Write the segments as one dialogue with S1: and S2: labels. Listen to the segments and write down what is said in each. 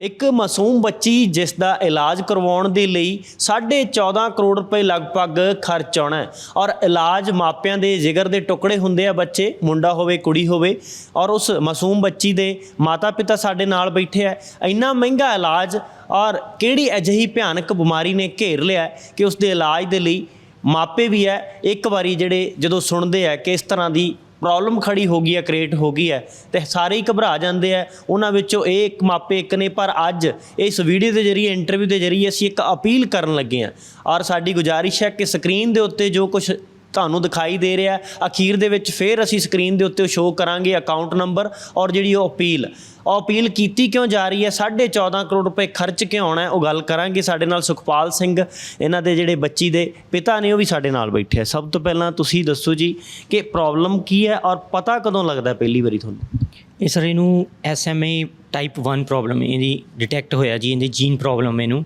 S1: ਇੱਕ ਮਾਸੂਮ ਬੱਚੀ ਜਿਸ ਦਾ ਇਲਾਜ ਕਰਵਾਉਣ ਦੇ ਲਈ 14.5 ਕਰੋੜ ਰੁਪਏ ਲਗਭਗ ਖਰਚ ਆਉਣਾ ਹੈ। ਔਰ ਇਲਾਜ ਮਾਪਿਆਂ ਦੇ ਜਿਗਰ ਦੇ ਟੁਕੜੇ ਹੁੰਦੇ ਆ ਬੱਚੇ, ਮੁੰਡਾ ਹੋਵੇ, ਕੁੜੀ ਹੋਵੇ। ਔਰ ਉਸ ਮਾਸੂਮ ਬੱਚੀ ਦੇ ਮਾਤਾ-ਪਿਤਾ ਸਾਡੇ ਨਾਲ ਬੈਠੇ ਆ। ਇੰਨਾ ਮਹਿੰਗਾ ਇਲਾਜ ਔਰ ਕਿਹੜੀ ਅਜਿਹੀ ਭਿਆਨਕ ਬਿਮਾਰੀ ਨੇ ਘੇਰ ਲਿਆ ਕਿ ਉਸ ਦੇ ਇਲਾਜ ਦੇ ਲਈ ਮਾਪੇ ਵੀ ਹੈ। ਇੱਕ ਵਾਰੀ ਜਿਹੜੇ ਜਦੋਂ ਸੁਣਦੇ ਆ ਕਿ ਇਸ ਤਰ੍ਹਾਂ ਦੀ ਪ੍ਰੋਬਲਮ ਖੜੀ ਹੋ ਗਈ ਹੈ ਕ੍ਰੀਏਟ ਹੋ ਗਈ ਹੈ ਤੇ ਸਾਰੇ ਹੀ ਘਬਰਾ ਜਾਂਦੇ ਆ ਉਹਨਾਂ ਵਿੱਚੋਂ ਇਹ ਇੱਕ ਮਾਪੇ ਇੱਕ ਨੇ, ਪਰ ਅੱਜ ਇਸ ਵੀਡੀਓ ਦੇ ਜ਼ਰੀਏ ਇੰਟਰਵਿਊ ਦੇ ਜ਼ਰੀਏ ਅਸੀਂ ਇੱਕ ਅਪੀਲ ਕਰਨ ਲੱਗੇ ਆ ਔਰ ਸਾਡੀ ਗੁਜ਼ਾਰਿਸ਼ ਹੈ ਕਿ ਸਕਰੀਨ ਦੇ ਉੱਤੇ ਜੋ ਕੁਝ ਤੁਹਾਨੂੰ ਦਿਖਾਈ ਦੇ ਰਿਹਾ ਅਖੀਰ ਦੇ ਵਿੱਚ ਫੇਰ ਅਸੀਂ ਸਕਰੀਨ ਦੇ ਉੱਤੇ ਸ਼ੋਅ ਕਰਾਂਗੇ ਅਕਾਊਂਟ ਨੰਬਰ ਔਰ ਜਿਹੜੀ ਉਹ ਅਪੀਲ। ਉਹ ਅਪੀਲ ਕੀਤੀ ਕਿਉਂ ਜਾ ਰਹੀ ਹੈ? 14.5 ਕਰੋੜ ਰੁਪਏ ਖਰਚ ਕਿਉਂ ਆਉਣਾ ਹੈ। ਉਹ ਗੱਲ ਕਰਾਂਗੇ ਸਾਡੇ ਨਾਲ ਸੁਖਪਾਲ ਸਿੰਘ। ਇਹਨਾਂ ਦੇ ਜਿਹੜੇ ਬੱਚੀ ਦੇ ਪਿਤਾ ਨੇ ਉਹ ਵੀ ਸਾਡੇ ਨਾਲ ਬੈਠੇ ਆ। ਸਭ ਤੋਂ ਪਹਿਲਾਂ ਤੁਸੀਂ ਦੱਸੋ ਜੀ ਕਿ ਪ੍ਰੋਬਲਮ ਕੀ ਹੈ ਔਰ ਪਤਾ ਕਦੋਂ ਲੱਗਦਾ ਪਹਿਲੀ ਵਾਰੀ ਤੁਹਾਨੂੰ?
S2: ਇਹ ਸਰ ਇਹਨੂੰ SMA ਟਾਈਪ 1 ਪ੍ਰੋਬਲਮ ਇਹਦੀ ਡਿਟੈਕਟ ਹੋਇਆ ਜੀ ਇਹਦੀ ਜੀਨ ਪ੍ਰੋਬਲਮ ਇਹਨੂੰ।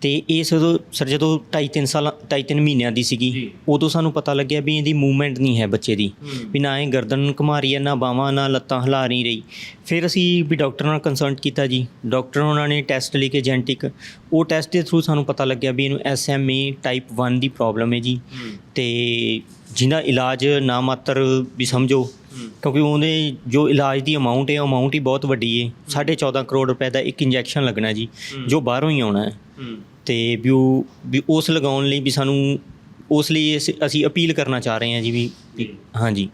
S2: ਤੇ ਇਸ ਉਦੋਂ ਸਰ ਜਦੋਂ 2.5 3 ਸਾਲ 2.5 3 ਮਹੀਨਿਆਂ ਦੀ ਸੀਗੀ ਉਦੋਂ ਸਾਨੂੰ ਪਤਾ ਲੱਗਿਆ ਵੀ ਇਹਦੀ ਮੂਵਮੈਂਟ ਨਹੀਂ ਹੈ ਬੱਚੇ ਦੀ। ਵੀ ਨਾ ਇਹ ਗਰਦਨ ਘੁਮਾ ਰਹੀ ਹੈ ਨਾ ਬਾਹਾਂ ਨਾ ਲੱਤਾਂ ਹਿਲਾ ਨਹੀਂ ਰਹੀ। ਫਿਰ ਅਸੀਂ ਵੀ ਡਾਕਟਰ ਨਾਲ ਕੰਸਲਟ ਕੀਤਾ ਜੀ। ਡਾਕਟਰ ਉਹਨਾਂ ਨੇ ਟੈਸਟ ਲਿਖੇ ਜੈਨੇਟਿਕ ਉਹ ਟੈਸਟ ਦੇ ਥਰੂ ਸਾਨੂੰ ਪਤਾ ਲੱਗਿਆ ਵੀ ਇਹਨੂੰ SMA ਟਾਈਪ 1 ਦੀ ਪ੍ਰੋਬਲਮ ਹੈ ਜੀ। ਤੇ ਜਿਹਦਾ ਇਲਾਜ ਨਾ ਮਾਤਰ ਵੀ ਸਮਝੋ ਕਿਉਂਕਿ ਉਹਦੇ ਜੋ ਇਲਾਜ ਦੀ ਅਮਾਉਂਟ ਹੈ ਉਹ ਅਮਾਉਂਟ ਹੀ ਬਹੁਤ ਵੱਡੀ ਹੈ। 14.5 ਕਰੋੜ ਰੁਪਏ ਦਾ ਇੱਕ ਇੰਜੈਕਸ਼ਨ ਲੱਗਣਾ ਜੀ ਜੋ ਬਾਹਰੋਂ ਹੀ ਆਉਣਾ ਹੈ। ਤੇ ਵੀ ਉਹ ਵੀ ਉਸ ਲਗਾਉਣ ਲਈ ਵੀ ਸਾਨੂੰ ਉਸ ਲਈ ਅਸੀਂ- ਅਸੀਂ ਅਪੀਲ ਕਰਨਾ ਚਾਹ ਰਹੇ ਹਾਂ ਜੀ ਵੀ ਵੀ- ਹਾਂਜੀ।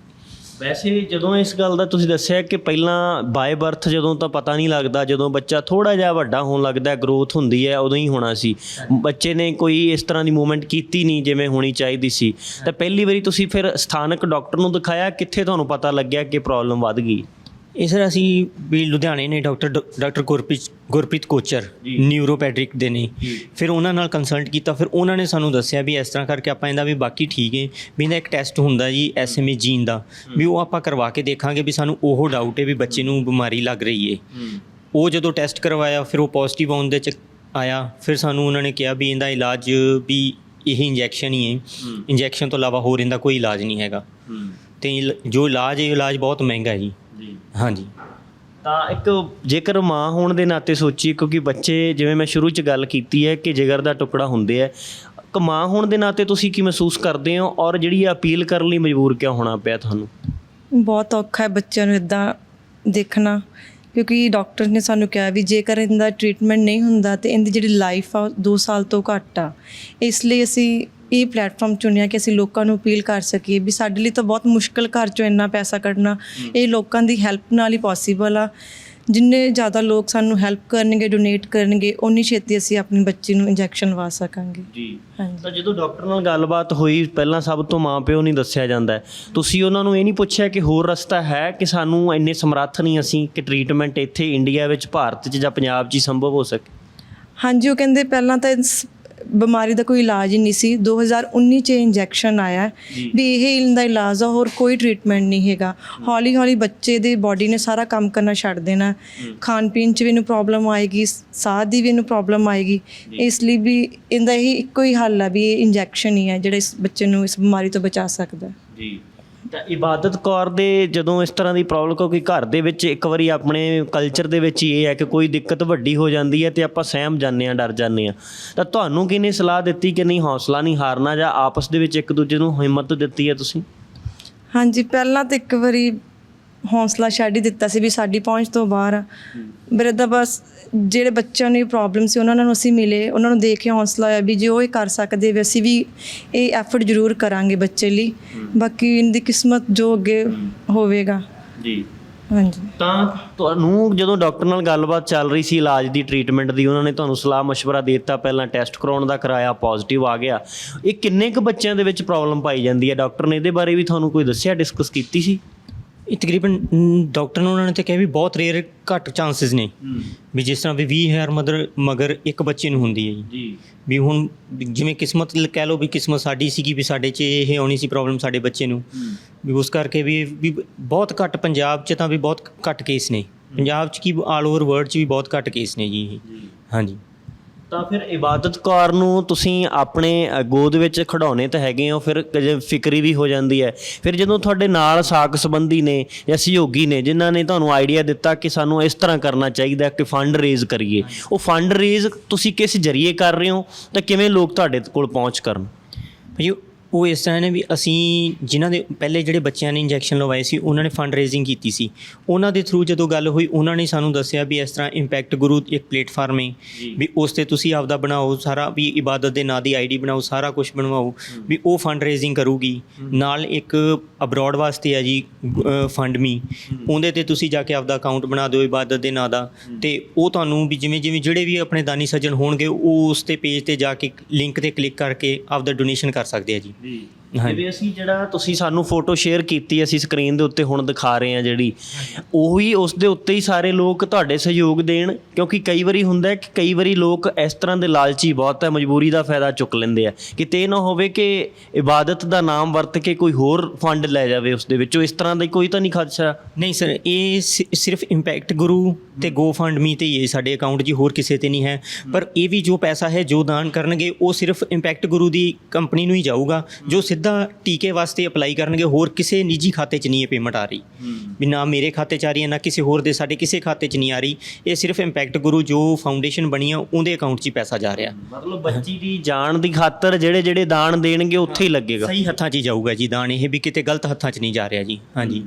S1: ਵੈਸੇ ਜਦੋਂ ਇਸ ਗੱਲ ਦਾ ਤੁਸੀਂ ਦੱਸਿਆ ਕਿ ਪਹਿਲਾਂ ਬਾਏ ਬਰਥ ਜਦੋਂ ਤਾਂ ਪਤਾ ਨਹੀਂ ਲੱਗਦਾ ਜਦੋਂ ਬੱਚਾ ਥੋੜਾ ਜਿਹਾ ਵੱਡਾ ਹੋਣ ਲੱਗਦਾ ਗਰੋਥ ਹੁੰਦੀ ਹੈ ਉਦੋਂ ਹੀ ਹੋਣਾ ਸੀ। ਬੱਚੇ ਨੇ ਕੋਈ ਇਸ ਤਰ੍ਹਾਂ ਦੀ ਮੂਵਮੈਂਟ ਕੀਤੀ ਨਹੀਂ ਜਿਵੇਂ ਹੋਣੀ ਚਾਹੀਦੀ ਸੀ। ਤਾਂ ਪਹਿਲੀ ਵਾਰੀ ਤੁਸੀਂ ਫਿਰ ਸਥਾਨਕ ਡਾਕਟਰ ਨੂੰ ਦਿਖਾਇਆ ਕਿੱਥੇ ਤੁਹਾਨੂੰ ਪਤਾ ਲੱਗਿਆ ਕਿ ਪ੍ਰੋਬਲਮ ਵੱਧ ਗਈ?
S2: ਇਹ ਸਰ ਅਸੀਂ ਵੀ ਲੁਧਿਆਣੇ ਨੇ ਡਾਕਟਰ ਡਾਕਟਰ ਗੁਰਪ੍ਰੀਤ ਗੁਰਪ੍ਰੀਤ ਕੋਚਰ ਨਿਊਰੋਪੈਡਿਕ ਦੇ ਨੇ। ਫਿਰ ਉਹਨਾਂ ਨਾਲ ਕੰਸਲਟ ਕੀਤਾ ਫਿਰ ਉਹਨਾਂ ਨੇ ਸਾਨੂੰ ਦੱਸਿਆ ਵੀ ਇਸ ਤਰ੍ਹਾਂ ਕਰਕੇ ਆਪਾਂ ਇਹਦਾ ਵੀ ਬਾਕੀ ਠੀਕ ਹੈ ਵੀ ਇਹਦਾ ਇੱਕ ਟੈਸਟ ਹੁੰਦਾ ਜੀ ਐਸਐਮਏ ਜੀਨ ਦਾ ਵੀ ਉਹ ਆਪਾਂ ਕਰਵਾ ਕੇ ਦੇਖਾਂਗੇ ਵੀ ਸਾਨੂੰ ਉਹ ਡਾਊਟ ਹੈ ਵੀ ਬੱਚੇ ਨੂੰ ਬਿਮਾਰੀ ਲੱਗ ਰਹੀ ਹੈ। ਉਹ ਜਦੋਂ ਟੈਸਟ ਕਰਵਾਇਆ ਫਿਰ ਉਹ ਪੋਜ਼ਿਟਿਵ ਆਉਣ ਦੇ ਚ ਆਇਆ ਫਿਰ ਸਾਨੂੰ ਉਹਨਾਂ ਨੇ ਕਿਹਾ ਵੀ ਇਹਦਾ ਇਲਾਜ ਵੀ ਇਹ ਇੰਜੈਕਸ਼ਨ ਹੀ ਹੈ। ਇੰਜੈਕਸ਼ਨ ਤੋਂ ਇਲਾਵਾ ਹੋਰ ਇਹਦਾ ਕੋਈ ਇਲਾਜ ਨਹੀਂ ਹੈਗਾ। ਤੇ ਜੋ ਇਲਾਜ ਹੈ ਇਲਾਜ ਬਹੁਤ ਮਹਿੰਗਾ ਹੈ ਜੀ।
S1: ਜੀ।
S2: ਹਾਂਜੀ।
S1: ਤਾਂ ਇੱਕ ਜੇਕਰ ਮਾਂ ਹੋਣ ਦੇ ਨਾਤੇ ਸੋਚੀ ਕਿਉਂਕਿ ਬੱਚੇ ਜਿਵੇਂ ਮੈਂ ਸ਼ੁਰੂ ਚ ਗੱਲ ਕੀਤੀ ਹੈ ਕਿ ਜਿਗਰ ਦਾ ਟੁਕੜਾ ਹੁੰਦੇ ਆ ਇੱਕ ਮਾਂ ਹੋਣ ਦੇ ਨਾਤੇ ਤੁਸੀਂ ਕੀ ਮਹਿਸੂਸ ਕਰਦੇ ਹੋ ਔਰ ਜਿਹੜੀ ਇਹ ਅਪੀਲ ਕਰਨ ਲਈ ਮਜਬੂਰ ਕਿਉਂ ਹੋਣਾ ਪਿਆ ਤੁਹਾਨੂੰ?
S3: ਬਹੁਤ ਔਖਾ ਹੈ ਬੱਚਿਆਂ ਨੂੰ ਇਦਾਂ ਦੇਖਣਾ ਕਿਉਂਕਿ ਡਾਕਟਰ ਨੇ ਸਾਨੂੰ ਕਿਹਾ ਵੀ ਜੇਕਰ ਇਹਦਾ ਟ੍ਰੀਟਮੈਂਟ ਨਹੀਂ ਹੁੰਦਾ ਤੇ ਇਹਦੀ ਜਿਹੜੀ ਲਾਈਫ ਆ 2 ਸਾਲ ਤੋਂ ਘੱਟ ਆ। ਇਸ ਲਈ ਅਸੀਂ ਇਹ ਪਲੇਟਫਾਰਮ ਚੁਣਿਆ ਕਿ ਅਸੀਂ ਲੋਕਾਂ ਨੂੰ ਅਪੀਲ ਕਰ ਸਕੀਏ ਵੀ ਸਾਡੇ ਲਈ ਤਾਂ ਬਹੁਤ ਮੁਸ਼ਕਲ ਘਰ ਚੋਂ ਇੰਨਾ ਪੈਸਾ ਕੱਢਣਾ। ਇਹ ਲੋਕਾਂ ਦੀ ਹੈਲਪ ਨਾਲ ਹੀ ਪੋਸੀਬਲ ਆ। ਜਿੰਨੇ ਜ਼ਿਆਦਾ ਲੋਕ ਸਾਨੂੰ ਹੈਲਪ ਕਰਨਗੇ ਡੋਨੇਟ ਕਰਨਗੇ ਉਨੀ ਛੇਤੀ ਅਸੀਂ ਆਪਣੀ ਬੱਚੀ ਨੂੰ ਇੰਜੈਕਸ਼ਨ ਲਵਾ ਸਕਾਂਗੇ।
S1: ਜੀ।
S3: ਹਾਂਜੀ।
S1: ਤਾਂ ਜਦੋਂ ਡਾਕਟਰ ਨਾਲ ਗੱਲਬਾਤ ਹੋਈ ਪਹਿਲਾਂ ਸਭ ਤੋਂ ਮਾਂ ਪਿਓ ਨਹੀਂ ਦੱਸਿਆ ਜਾਂਦਾ। ਤੁਸੀਂ ਉਹਨਾਂ ਨੂੰ ਇਹ ਨਹੀਂ ਪੁੱਛਿਆ ਕਿ ਹੋਰ ਰਸਤਾ ਹੈ ਕਿ ਸਾਨੂੰ ਇੰਨੇ ਸਮਰੱਥ ਨਹੀਂ ਅਸੀਂ ਕਿ ਟ੍ਰੀਟਮੈਂਟ ਇੱਥੇ ਇੰਡੀਆ ਵਿੱਚ ਭਾਰਤ 'ਚ ਜਾਂ ਪੰਜਾਬ 'ਚ ਹੀ ਸੰਭਵ ਹੋ ਸਕੇ?
S3: ਹਾਂਜੀ ਉਹ ਕਹਿੰਦੇ ਪਹਿਲਾਂ ਤਾਂ ਬਿਮਾਰੀ ਦਾ ਕੋਈ ਇਲਾਜ ਹੀ ਨਹੀਂ ਸੀ। 2019 ਚ ਇੰਜੈਕਸ਼ਨ ਆਇਆ ਵੀ ਇਹ ਇਹਦਾ ਇਲਾਜ ਆ ਹੋਰ ਕੋਈ ਟ੍ਰੀਟਮੈਂਟ ਨਹੀਂ ਹੈਗਾ। ਹੌਲੀ ਹੌਲੀ ਬੱਚੇ ਦੇ ਬਾਡੀ ਨੇ ਸਾਰਾ ਕੰਮ ਕਰਨਾ ਛੱਡ ਦੇਣਾ। ਖਾਣ ਪੀਣ ਚ ਵੀ ਇਹਨੂੰ ਪ੍ਰੋਬਲਮ ਆਏਗੀ ਸਾਹ ਦੀ ਵੀ ਇਹਨੂੰ ਪ੍ਰੋਬਲਮ ਆਏਗੀ। ਇਸ ਲਈ ਵੀ ਇਹਦਾ ਹੀ ਇੱਕੋ ਹੀ ਹੱਲ ਆ ਵੀ ਇਹ ਇੰਜੈਕਸ਼ਨ ਹੀ ਹੈ ਜਿਹੜਾ ਇਸ ਬੱਚੇ ਨੂੰ ਇਸ ਬਿਮਾਰੀ ਤੋਂ ਬਚਾ ਸਕਦਾ।
S1: ਜੀ। ਤਾਂ ਇਬਾਦਤ ਕੌਰ ਦੇ ਜਦੋਂ ਇਸ ਤਰ੍ਹਾਂ ਦੀ ਪ੍ਰੋਬਲਮ ਕਿਉਂਕਿ ਘਰ ਦੇ ਵਿੱਚ ਇੱਕ ਵਾਰੀ ਆਪਣੇ ਕਲਚਰ ਦੇ ਵਿੱਚ ਇਹ ਹੈ ਕਿ ਕੋਈ ਦਿੱਕਤ ਵੱਡੀ ਹੋ ਜਾਂਦੀ ਹੈ ਤੇ ਆਪਾਂ ਸਹਿਮ ਜਾਂਦੇ ਆ ਡਰ ਜਾਂਦੇ ਆ ਤਾਂ ਤੁਹਾਨੂੰ ਕਿਹਨੇ ਸਲਾਹ ਦਿੱਤੀ ਕਿ ਨਹੀਂ, ਹੌਸਲਾ ਨਹੀਂ ਹਾਰਨਾ ਜਾਂ ਆਪਸ ਦੇ ਵਿੱਚ ਇੱਕ ਦੂਜੇ ਨੂੰ ਹਿੰਮਤ ਦਿੱਤੀ ਹੈ ਤੁਸੀਂ?
S3: ਹਾਂਜੀ, ਪਹਿਲਾਂ ਤਾਂ ਇੱਕ ਵਾਰੀ ਹੌਸਲਾ ਛੱਡ ਹੀ ਦਿੱਤਾ ਸੀ ਵੀ ਸਾਡੀ ਪਹੁੰਚ ਤੋਂ ਬਾਹਰ ਆ। ਮੇਰੇ ਤਾਂ ਬਸ ਜਿਹੜੇ ਬੱਚਿਆਂ ਨੂੰ ਪ੍ਰੋਬਲਮ ਸੀ ਉਹਨਾਂ ਨੂੰ ਅਸੀਂ ਮਿਲੇ ਉਹਨਾਂ ਨੂੰ ਦੇਖ ਕੇ ਹੌਸਲਾ ਆਇਆ ਵੀ ਜੇ ਉਹ ਇਹ ਕਰ ਸਕਦੇ ਵੀ ਅਸੀਂ ਵੀ ਇਹ ਐਫਰਟ ਜ਼ਰੂਰ ਕਰਾਂਗੇ ਬੱਚੇ ਲਈ। ਬਾਕੀ ਇਹਦੀ ਕਿਸਮਤ ਜੋ ਅੱਗੇ ਹੋਵੇਗਾ।
S1: ਜੀ।
S3: ਹਾਂਜੀ।
S1: ਤਾਂ ਤੁਹਾਨੂੰ ਜਦੋਂ ਡਾਕਟਰ ਨਾਲ ਗੱਲਬਾਤ ਚੱਲ ਰਹੀ ਸੀ ਇਲਾਜ ਦੀ ਟ੍ਰੀਟਮੈਂਟ ਦੀ ਉਹਨਾਂ ਨੇ ਤੁਹਾਨੂੰ ਸਲਾਹ مشਵਰਾ ਦਿੱਤਾ ਪਹਿਲਾਂ ਟੈਸਟ ਕਰਾਉਣ ਦਾ ਕਰਾਇਆ ਪੋਜ਼ਿਟਿਵ ਆ ਗਿਆ। ਇਹ ਕਿੰਨੇ ਕੁ ਬੱਚਿਆਂ ਦੇ ਵਿੱਚ ਪ੍ਰੋਬਲਮ ਪਾਈ ਜਾਂਦੀ ਹੈ? ਡਾਕਟਰ ਨੇ ਇਹਦੇ ਬਾਰੇ ਵੀ ਤੁਹਾਨੂੰ ਕੋਈ ਦੱਸਿਆ ਡਿਸਕਸ ਕੀਤੀ ਸੀ?
S2: ਇਹ ਤਕਰੀਬਨ ਡਾਕਟਰ ਨੇ ਉਹਨਾਂ ਨੇ ਤਾਂ ਕਿਹਾ ਵੀ ਬਹੁਤ ਰੇਅਰ ਘੱਟ ਚਾਂਸਸ ਨੇ। ਵੀ ਜਿਸ ਤਰ੍ਹਾਂ ਵੀ 20000 ਮਦਰ ਮਗਰ ਇੱਕ ਬੱਚੇ ਨੂੰ ਹੁੰਦੀ ਹੈ ਜੀ। ਵੀ ਹੁਣ ਜਿਵੇਂ ਕਿਸਮਤ ਲ- ਕਹਿ ਲਓ ਵੀ ਕਿਸਮਤ ਸਾਡੀ ਸੀਗੀ ਵੀ ਸਾਡੇ 'ਚ ਇਹ ਆਉਣੀ ਸੀ ਪ੍ਰੋਬਲਮ ਸਾਡੇ ਬੱਚੇ ਨੂੰ। ਵੀ ਉਸ ਕਰਕੇ ਵੀ ਵੀ ਬਹੁਤ ਘੱਟ ਪੰਜਾਬ 'ਚ ਤਾਂ ਵੀ ਬਹੁਤ ਘੱਟ ਕੇਸ ਨੇ। ਪੰਜਾਬ 'ਚ ਕੀ ਆਲ ਓਵਰ ਵਰਲਡ 'ਚ ਵੀ ਬਹੁਤ ਘੱਟ ਕੇਸ ਨੇ ਜੀ। ਹਾਂਜੀ।
S1: ਤਾਂ ਫਿਰ ਇਬਾਦਤ ਕੌਰ ਨੂੰ ਤੁਸੀਂ ਆਪਣੇ ਅ, ਗੋਦ ਵਿੱਚ ਖੜਾਉਣੇ ਤਾਂ ਹੈਗੇ ਹੋ ਫਿਰ ਕੁਝ ਫਿਕਰੀ ਵੀ ਹੋ ਜਾਂਦੀ ਹੈ। ਫਿਰ ਜਦੋਂ ਤੁਹਾਡੇ ਨਾਲ ਸਾਕ ਸੰਬੰਧੀ ਨੇ ਜਾਂ ਸਹਿਯੋਗੀ ਨੇ ਜਿਨ੍ਹਾਂ ਨੇ ਤੁਹਾਨੂੰ ਆਈਡੀਆ ਦਿੱਤਾ ਕਿ ਸਾਨੂੰ ਇਸ ਤਰ੍ਹਾਂ ਕਰਨਾ ਚਾਹੀਦਾ ਕਿ ਫੰਡ ਰੇਜ਼ ਕਰੀਏ ਉਹ ਫੰਡ ਰੇਜ਼ ਤੁਸੀਂ ਕਿਸ ਜਰੀਏ ਕਰ ਰਹੇ ਹੋ? ਤਾਂ ਕਿਵੇਂ ਲੋਕ ਤੁਹਾਡੇ ਕੋਲ ਪਹੁੰਚ ਕਰਨ?
S2: ਭਾਜੀ ਉਹ ਇਸ ਤਰ੍ਹਾਂ ਨੇ ਵੀ ਅਸੀਂ ਜਿਨ੍ਹਾਂ ਦੇ ਪਹਿਲੇ ਜਿਹੜੇ ਬੱਚਿਆਂ ਨੇ ਇੰਜੈਕਸ਼ਨ ਲਵਾਏ ਸੀ ਉਹਨਾਂ ਨੇ ਫੰਡ ਰੇਜ਼ਿੰਗ ਕੀਤੀ ਸੀ। ਉਹਨਾਂ ਦੇ ਥਰੂ ਜਦੋਂ ਗੱਲ ਹੋਈ ਉਹਨਾਂ ਨੇ ਸਾਨੂੰ ਦੱਸਿਆ ਵੀ ਇਸ ਤਰ੍ਹਾਂ ਇੰਪੈਕਟ ਗੁਰੂ ਇੱਕ ਪਲੇਟਫਾਰਮ ਹੈ ਵੀ ਉਸ ਤੇ ਤੁਸੀਂ ਆਪਦਾ ਬਣਾਓ ਸਾਰਾ ਵੀ ਇਬਾਦਤ ਦੇ ਨਾਂ ਦੀ ਆਈਡੀ ਬਣਾਓ ਸਾਰਾ ਕੁਝ ਬਣਵਾਓ ਵੀ ਉਹ ਫੰਡ ਰੇਜ਼ਿੰਗ ਕਰੂਗੀ ਨਾਲ ਇੱਕ ਅਬਰੋਡ ਵਾਸਤੇ ਹੈ ਜੀ ਫੰਡ ਮੀ। ਉਹਦੇ ਤੇ ਤੁਸੀਂ ਜਾ ਕੇ ਆਪਦਾ ਅਕਾਊਂਟ ਬਣਾ ਦਿਓ ਇਬਾਦਤ ਦੇ ਨਾਂ ਦਾ। ਤੇ ਉਹ ਤੁਹਾਨੂੰ ਵੀ ਜਿਵੇਂ ਜਿਵੇਂ ਜਿਹੜੇ ਵੀ ਆਪਣੇ ਦਾਨੀ ਸੱਜਣ ਹੋਣਗੇ ਉਹ ਉਸ ਤੇ ਪੇਜ ਤੇ ਜਾ ਕੇ ਲਿੰਕ ਤੇ ਕਲਿੱਕ ਕਰਕੇ ਆਪਦਾ ਡੋਨੇਸ਼ਨ ਕਰ ਸਕਦੇ ਆ ਜੀ।
S1: ਜੀ
S2: ਹਾਂਜੀ।
S1: ਜਿਵੇਂ ਅਸੀਂ ਜਿਹੜਾ ਤੁਸੀਂ ਸਾਨੂੰ ਫੋਟੋ ਸ਼ੇਅਰ ਕੀਤੀ ਅਸੀਂ ਸਕਰੀਨ ਦੇ ਉੱਤੇ ਹੁਣ ਦਿਖਾ ਰਹੇ ਹਾਂ ਜਿਹੜੀ ਉਹੀ ਉਸ ਦੇ ਉੱਤੇ ਹੀ ਸਾਰੇ ਲੋਕ ਤੁਹਾਡੇ ਸਹਿਯੋਗ ਦੇਣ ਕਿਉਂਕਿ ਕਈ ਵਾਰੀ ਹੁੰਦਾ ਹੈ ਕਿ ਕਈ ਵਾਰੀ ਲੋਕ ਇਸ ਤਰ੍ਹਾਂ ਦੇ ਲਾਲਚੀ ਬਹੁਤ ਹੈ ਮਜਬੂਰੀ ਦਾ ਫਾਇਦਾ ਚੁੱਕ ਲੈਂਦੇ ਆ। ਕਿਤੇ ਇਹ ਨਾ ਹੋਵੇ ਕਿ ਇਬਾਦਤ ਦਾ ਨਾਮ ਵਰਤ ਕੇ ਕੋਈ ਹੋਰ ਫੰਡ ਲੈ ਜਾਵੇ ਉਸ ਦੇ ਵਿੱਚੋਂ ਇਸ ਤਰ੍ਹਾਂ ਦਾ ਕੋਈ ਤਾਂ ਨਹੀਂ ਖਦਸ਼ਾ?
S2: ਨਹੀਂ ਸਰ ਇਹ ਸਿਰਫ ਇੰਪੈਕਟ ਗੁਰੂ ਤੇ ਗੋ ਫੰਡ ਮੀ ਤੇ ਹੀ ਹੈ ਸਾਡੇ ਅਕਾਊਂਟ ਜੀ ਹੋਰ ਕਿਸੇ ਤੇ ਨਹੀਂ ਹੈ। ਪਰ ਇਹ ਵੀ ਜੋ ਪੈਸਾ ਹੈ ਜੋ ਦਾਨ ਕਰਨਗੇ ਉਹ ਸਿਰਫ ਇੰਪੈਕਟ ਗੁਰੂ ਦੀ ਕੰਪਨੀ ਨੂੰ ਹੀ ਜਾਊਗਾ ਜੋ ਸਿੱਧਾ ਟੀਕੇ ਵਾਸਤੇ ਅਪਲਾਈ ਕਰਨਗੇ ਹੋਰ ਕਿਸੇ ਨਿੱਜੀ ਖਾਤੇ 'ਚ ਨਹੀਂ ਇਹ ਪੇਮੈਂਟ ਆ ਰਹੀ। ਵੀ ਨਾ ਮੇਰੇ ਖਾਤੇ 'ਚ ਆ ਰਹੀ ਹੈ ਨਾ ਕਿਸੇ ਹੋਰ ਦੇ ਸਾਡੇ ਕਿਸੇ ਖਾਤੇ 'ਚ ਨਹੀਂ ਆ ਰਹੀ। ਇਹ ਸਿਰਫ ਇੰਪੈਕਟ ਗੁਰੂ ਜੋ ਫਾਊਂਡੇਸ਼ਨ ਬਣੀ ਆ ਉਹਦੇ ਅਕਾਊਂਟ 'ਚ ਹੀ ਪੈਸਾ ਜਾ ਰਿਹਾ।
S1: ਮਤਲਬ ਬੱਚੀ ਦੀ ਜਾਨ ਦੀ ਖਾਤਰ ਜਿਹੜੇ ਜਿਹੜੇ ਦਾਨ ਦੇਣਗੇ ਉੱਥੇ ਹੀ ਲੱਗੇਗਾ।
S2: ਸਹੀ ਹੱਥਾਂ 'ਚ ਹੀ ਜਾਊਗਾ ਜੀ ਦਾਨ ਇਹ ਵੀ ਕਿਤੇ ਗਲਤ ਹੱਥਾਂ 'ਚ ਨਹੀਂ ਜਾ ਰਿਹਾ ਜੀ। ਹਾਂਜੀ।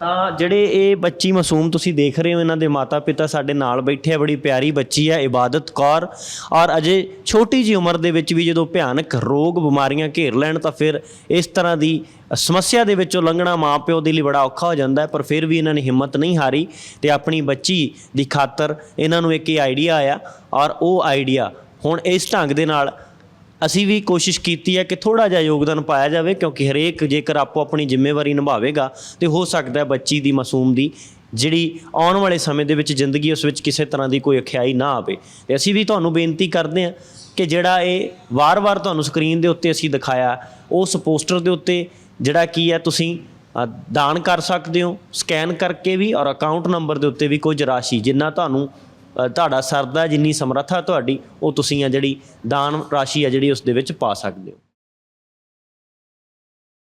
S1: ਤਾਂ ਜਿਹੜੇ ਇਹ ਬੱਚੀ ਮਾਸੂਮ ਤੁਸੀਂ ਦੇਖ ਰਹੇ ਹੋ, ਇਹਨਾਂ ਦੇ ਮਾਤਾ-ਪਿਤਾ ਸਾਡੇ ਨਾਲ ਬੈਠੇ ਆ, ਬੜੀ ਪਿਆਰੀ ਬੱਚੀ ਹੈ ਇਬਾਦਤ ਕੌਰ। ਔਰ ਅਜੇ ਛੋਟੀ ਜੀ ਉਮਰ ਦੇ ਵਿੱਚ ਵੀ ਜਦੋਂ ਭਿਆਨਕ ਰੋਗ ਬਿਮਾਰੀਆਂ ਘੇਰ ਲੈਣ, ਤਾਂ ਫਿਰ ਇਸ ਤਰ੍ਹਾਂ ਦੀ ਸਮੱਸਿਆ ਦੇ ਵਿੱਚੋਂ ਲੰਘਣਾ ਮਾਪਿਓ ਦੇ ਲਈ ਬੜਾ ਔਖਾ ਹੋ ਜਾਂਦਾ ਹੈ, ਪਰ ਫਿਰ ਵੀ ਇਹਨਾਂ ਨੇ ਹਿੰਮਤ ਨਹੀਂ ਹਾਰੀ ਤੇ ਆਪਣੀ ਬੱਚੀ ਦੀ ਖਾਤਰ ਇਹਨਾਂ ਨੂੰ ਇੱਕ ਇਹ ਆਈਡੀਆ ਆਇਆ। ਔਰ ਉਹ ਆਈਡੀਆ ਹੁਣ ਇਸ ਢੰਗ ਦੇ ਨਾਲ ਅਸੀਂ ਵੀ ਕੋਸ਼ਿਸ਼ ਕੀਤੀ ਹੈ ਕਿ ਥੋੜਾ ਜਿਹਾ ਯੋਗਦਾਨ ਪਾਇਆ ਜਾਵੇ, ਕਿਉਂਕਿ ਹਰੇਕ ਜੇਕਰ ਆਪੋ ਆਪਣੀ ਜ਼ਿੰਮੇਵਾਰੀ ਨਿਭਾਵੇਗਾ, ਤੇ ਹੋ ਸਕਦਾ ਹੈ ਬੱਚੀ ਦੀ, ਮਾਸੂਮ ਦੀ ਜਿਹੜੀ ਆਉਣ ਵਾਲੇ ਸਮੇਂ ਦੇ ਵਿੱਚ ਜ਼ਿੰਦਗੀ ਉਸ ਵਿੱਚ ਕਿਸੇ ਤਰ੍ਹਾਂ ਦੀ ਕੋਈ ਅਖਿਆਈ ਨਾ ਆਵੇ। ਤੇ ਅਸੀਂ ਵੀ ਤੁਹਾਨੂੰ ਬੇਨਤੀ ਕਰਦੇ ਹਾਂ ਕਿ ਜਿਹੜਾ ਇਹ ਵਾਰ-ਵਾਰ ਤੁਹਾਨੂੰ ਸਕਰੀਨ ਦੇ ਉੱਤੇ ਅਸੀਂ ਦਿਖਾਇਆ, ਉਸ ਪੋਸਟਰ ਦੇ ਉੱਤੇ ਜਿਹੜਾ ਕੀ ਹੈ, ਤੁਸੀਂ ਦਾਨ ਕਰ ਸਕਦੇ ਹੋ, ਸਕੈਨ ਕਰਕੇ ਵੀ ਔਰ ਅਕਾਊਂਟ ਨੰਬਰ ਦੇ ਉੱਤੇ ਵੀ ਕੁਝ ਰਾਸ਼ੀ, ਜਿੰਨਾ ਤੁਹਾਨੂੰ ਤੁਹਾਡਾ ਸਰਦਾ ਜਿੰਨੀ ਸਮਰੱਥਾ ਤੁਹਾਡੀ, ਉਹ ਤੁਸੀਂ ਆ ਜਿਹੜੀ ਦਾਨ ਰਾਸ਼ੀ ਆ ਜਿਹੜੀ ਉਸ ਦੇ ਵਿੱਚ ਪਾ ਸਕਦੇ ਹੋ।